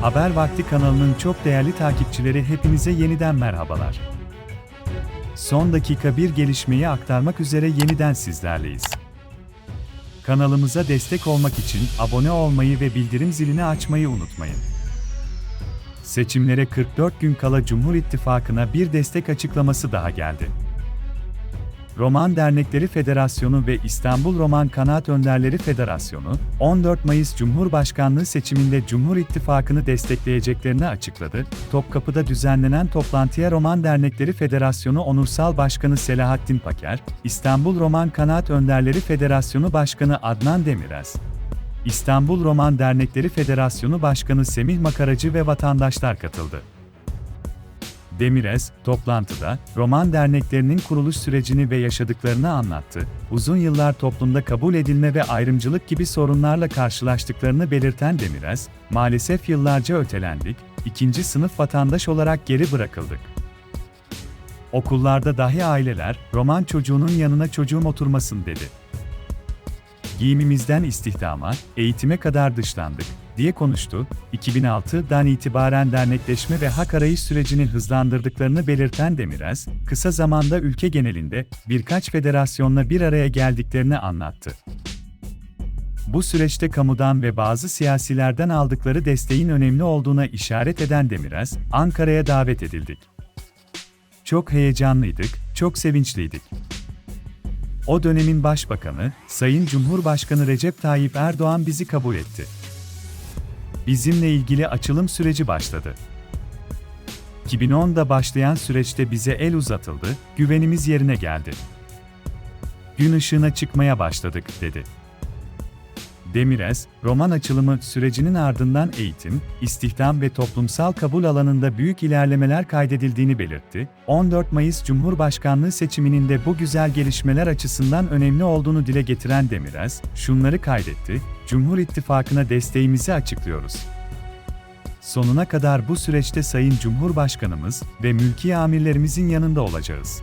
Haber Vakti kanalının çok değerli takipçileri hepinize yeniden merhabalar. Son dakika bir gelişmeyi aktarmak üzere yeniden sizlerleyiz. Kanalımıza destek olmak için abone olmayı ve bildirim zilini açmayı unutmayın. Seçimlere 44 gün kala Cumhur İttifakı'na bir destek açıklaması daha geldi. Roman Dernekleri Federasyonu ve İstanbul Roman Kanaat Önderleri Federasyonu, 14 Mayıs Cumhurbaşkanlığı seçiminde Cumhur İttifakı'nı destekleyeceklerini açıkladı. Topkapı'da düzenlenen toplantıya Roman Dernekleri Federasyonu Onursal Başkanı Selahattin Paker, İstanbul Roman Kanaat Önderleri Federasyonu Başkanı Adnan Demirez, İstanbul Roman Dernekleri Federasyonu Başkanı Semih Makaracı ve vatandaşlar katıldı. Demirez, toplantıda, roman derneklerinin kuruluş sürecini ve yaşadıklarını anlattı. Uzun yıllar toplumda kabul edilme ve ayrımcılık gibi sorunlarla karşılaştıklarını belirten Demirez, maalesef yıllarca ötelendik, ikinci sınıf vatandaş olarak geri bırakıldık. Okullarda dahi aileler, roman çocuğunun yanına çocuğum oturmasın dedi. Giyimimizden istihdama, eğitime kadar dışlandık, diye konuştu. 2006'dan itibaren dernekleşme ve hak arayış sürecini hızlandırdıklarını belirten Demirez, kısa zamanda ülke genelinde birkaç federasyonla bir araya geldiklerini anlattı. Bu süreçte kamudan ve bazı siyasilerden aldıkları desteğin önemli olduğuna işaret eden Demirez, Ankara'ya davet edildik. Çok heyecanlıydık, çok sevinçliydik. O dönemin başbakanı, Sayın Cumhurbaşkanı Recep Tayyip Erdoğan bizi kabul etti. Bizimle ilgili açılım süreci başladı. 2010'da başlayan süreçte bize el uzatıldı, güvenimiz yerine geldi. Gün ışığına çıkmaya başladık, dedi. Demirez, roman açılımı sürecinin ardından eğitim, istihdam ve toplumsal kabul alanında büyük ilerlemeler kaydedildiğini belirtti. 14 Mayıs Cumhurbaşkanlığı seçiminin de bu güzel gelişmeler açısından önemli olduğunu dile getiren Demirez, şunları kaydetti, Cumhur İttifakı'na desteğimizi açıklıyoruz. Sonuna kadar bu süreçte Sayın Cumhurbaşkanımız ve mülki amirlerimizin yanında olacağız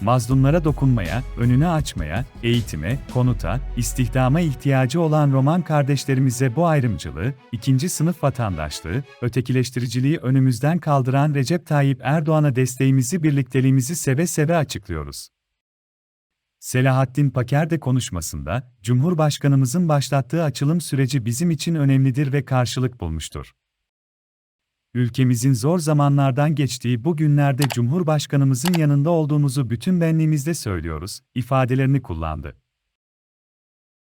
mazlumlara dokunmaya, önünü açmaya, eğitime, konuta, istihdama ihtiyacı olan Roman kardeşlerimize bu ayrımcılığı, ikinci sınıf vatandaşlığı, ötekileştiriciliği önümüzden kaldıran Recep Tayyip Erdoğan'a desteğimizi, birlikteliğimizi seve seve açıklıyoruz. Selahattin Paker de konuşmasında, Cumhurbaşkanımızın başlattığı açılım süreci bizim için önemlidir ve karşılık bulmuştur. Ülkemizin zor zamanlardan geçtiği bu günlerde Cumhurbaşkanımızın yanında olduğumuzu bütün benliğimizle söylüyoruz, ifadelerini kullandı.